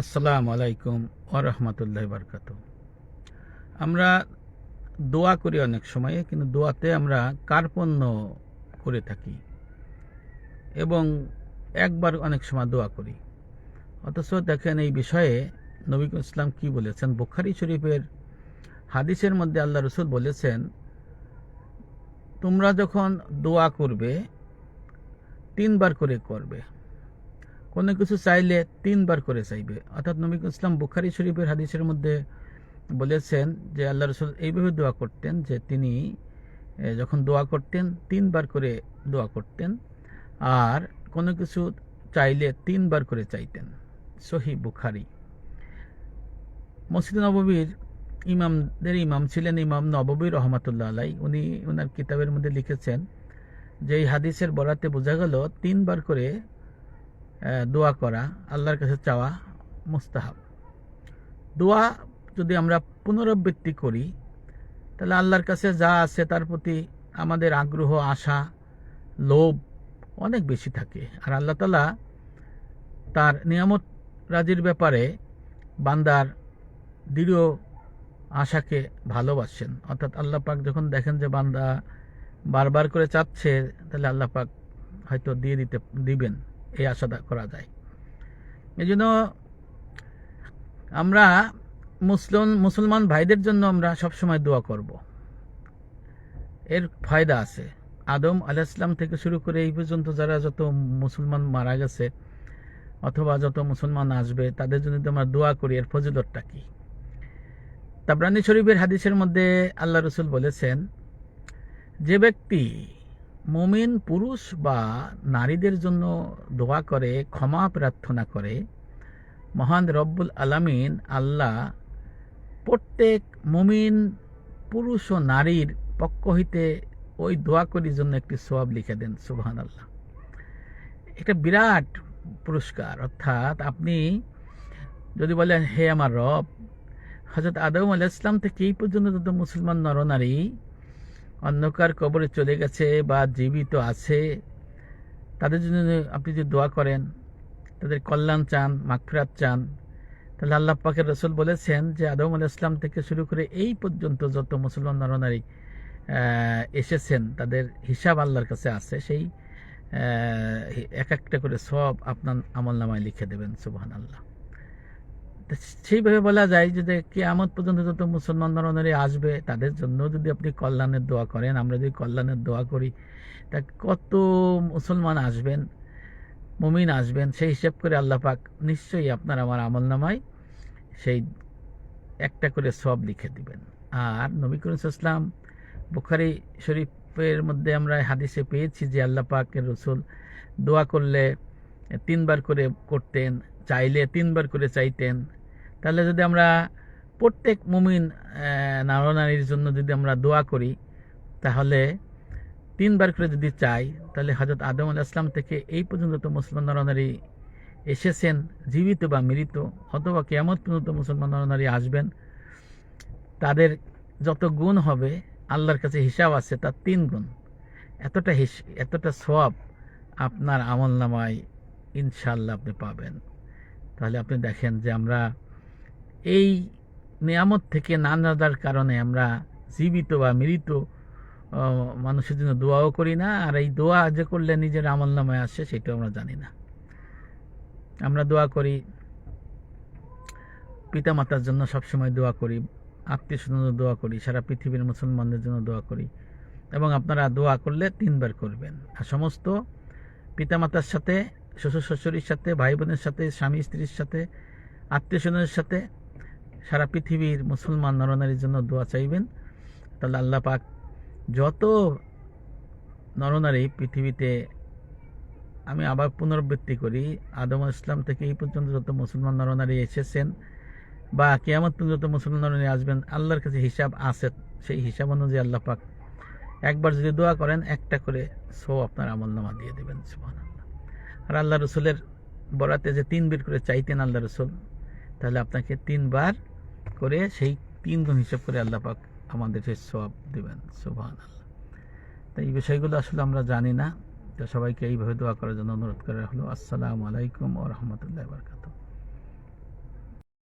আসসালামু আলাইকুম ওরহমতুল্লাহ বরকাত আমরা দোয়া করি অনেক সময়ে, কিন্তু দোয়াতে আমরা কার্পণ্য করে থাকি এবং একবার অনেক সময় দোয়া করি। অথচ দেখেন এই বিষয়ে নবী ইসলাম কি বলেছেন? বুখারি শরীফের হাদিসের মধ্যে আল্লাহ রসুল বলেছেন, তোমরা যখন দোয়া করবে, তিনবার করে করবে। কোনো কিছু চাইলে তিনবার করে চাইবে। অর্থাৎ নবী ইসলাম বুখারি শরীফের হাদিসের মধ্যে বলেছেন যে আল্লাহ রসুল এইভাবে দোয়া করতেন যে তিনি যখন দোয়া করতেন, তিনবার করে দোয়া করতেন আর কোনো কিছু চাইলে তিনবার করে চাইতেন। সহি বুখারি। মসজিদ নববীর ইমামদের ইমাম ছিলেন ইমাম নববী রহমাতুল্লাহ আলাই উনি ওনার কিতাবের মধ্যে লিখেছেন যে এই হাদিসের বরাতে বোঝা গেল তিনবার করে দোয়া করা আল্লাহর কাছে চাওয়া মুস্তাহাব। দোয়া যদি আমরা পুনরাবৃত্তি করি, তাহলে আল্লাহর কাছে যা আছে তার প্রতি আমাদের আগ্রহ, আশা, লোভ অনেক বেশি থাকে। আর আল্লাহ তালা তার নিয়ামত রাজির ব্যাপারে বান্দার দৃঢ় আশাকে ভালোবাসেন। অর্থাৎ আল্লাহ পাক যখন দেখেন যে বান্দা বারবার করে চাচ্ছে, তাহলে আল্লাহ পাক হয়তো দিয়ে দিতে, দিবেন। এই আশাদা করা যায়। এই জন্য আমরা মুসলিম মুসলমান ভাইদের জন্য আমরা সবসময় দোয়া করব। এর ফায়দা আছে। আদম আলাইসলাম থেকে শুরু করে এই পর্যন্ত যারা যত মুসলমান মারা গেছে অথবা যত মুসলমান আসবে, তাদের জন্য আমরা দোয়া করি, এর ফজিলতটা কি? তাবরানি শরীফের হাদিসের মধ্যে আল্লাহ রসুল বলেছেন, যে ব্যক্তি মুমিন পুরুষ বা নারীদের জন্য দোয়া করে, ক্ষমা প্রার্থনা করে। মহান রব্বুল আলামিন আল্লাহ প্রত্যেক মুমিন পুরুষ ও নারীর পক্ষ হইতে ওই দোয়া করির জন্য একটি সোয়াব লিখে দেন সুবহান আল্লাহ এটা বিরাট পুরস্কার। অর্থাৎ আপনি যদি বলেন, হে আমার রব হজরত আদম আলাহ ইসলাম থেকে এই পর্যন্ত যত মুসলমান নরনারী অন্ধকার কবরে চলে গেছে বা জীবিত আছে, তাদের জন্য আপনি যদি দোয়া করেন, তাদের কল্যাণ চান, মাগফিরাত চান, তাহলে আল্লাহ পাকের রসুল বলেছেন যে আদম আলাহ ইসলাম থেকে শুরু করে এই পর্যন্ত যত মুসলমান নরনারী এসেছেন, তাদের হিসাব আল্লাহর কাছে আছে, সেই এক একটা করে সব আপনার আমল নামায় লিখে দেবেন সুবহান আল্লাহ সেইভাবে বলা যায় যে কেয়ামত পর্যন্ত যত মুসলমান নরনারী আসবে, তাদের জন্য যদি আপনি কল্যাণের দোয়া করেন, আমরা যদি কল্যাণের দোয়া করি, তা কত মুসলমান আসবেন, মুমিন আসবেন, সেই হিসাব করে আল্লাহ পাক নিশ্চয়ই আপনার আমার আমল নামায় সেই একটা করে সব লিখে দিবেন। আর নবী করিম ইসলাম বুখারি শরীফের মধ্যে আমরা হাদিসে পেয়েছি যে, আল্লাহ পাকের রসুল দোয়া করলে তিনবার করে করতেন, চাইলে তিনবার করে চাইতেন তাহলে যদি আমরা প্রত্যেক মুমিন নারীর জন্য যদি আমরা দোয়া করি, তাহলে তিনবার করে যদি চাই, তাহলে হজরত আদম আল ইসলাম থেকে এই পর্যন্ত তো মুসলমান নরনারী এসেছেন, জীবিত বা মৃত, অথবা কেমন পর্যন্ত মুসলমান নরনারী আসবেন। তাদের যত গুণ হবে, আল্লাহর কাছে হিসাব আছে তার তিন গুণ। এতটা হিস, এতটা সব আপনার আমল নামায় ইনশাল্লাহ আপনি পাবেন। তাহলে আপনি দেখেন যে আমরা এই নিয়ামত থেকে না জানার কারণে আমরা জীবিত বা মৃত মানুষের জন্য দোয়াও করি না, আর এই দোয়া যে করলে নিজের আমল নামায় আসে, সেটাও আমরা জানি না। আমরা দোয়া করি পিতা মাতার জন্য সবসময় দোয়া করি আত্মীয় স্বজনের দোয়া করি, সারা পৃথিবীর মুসলমানদের জন্য দোয়া করি, এবং আপনারা দোয়া করলে তিনবার করবেন। আর সমস্ত পিতামাতার সাথে, শ্বশুর শাশুড়ির সাথে ভাই বোনের সাথে স্বামী স্ত্রীর সাথে আত্মীয় স্বজনের সাথে সারা পৃথিবীর মুসলমান নরনারীর জন্য দোয়া চাইবেন। তাহলে আল্লাহ পাক যত নরনারী পৃথিবীতে আমি আবার পুনরাবৃত্তি করি, আদম ইসলাম থেকে এই পর্যন্ত যত মুসলমান নরনারী এসেছেন বা কেয়ামত পর্যন্ত মুসলমান নরনারী আসবেন, আল্লাহর কাছে হিসাব আছে। সেই হিসাব অনুযায়ী আল্লাহ পাক একবার যদি দোয়া করেন, একটা করে সো আপনার আমল নামা দিয়ে দেবেন, সুবহানাল্লাহ। আর আল্লাহ রসুলের বরাতে যে তিন বের করে চাইতেন আল্লাহ রসুল তাহলে আপনাকে তিনবার করে সেই তিন গুণ হিসাব করে আল্লাহ পাক আমাদের সব দেবেন সুবহান আল্লাহ তো এই বিষয়গুলো আসলে আমরা জানি না। তো সবাইকে এইভাবে দোয়া করার জন্য অনুরোধ করা হলো। আসসালামু আলাইকুম ও রহমতুল্লাহ বরকাত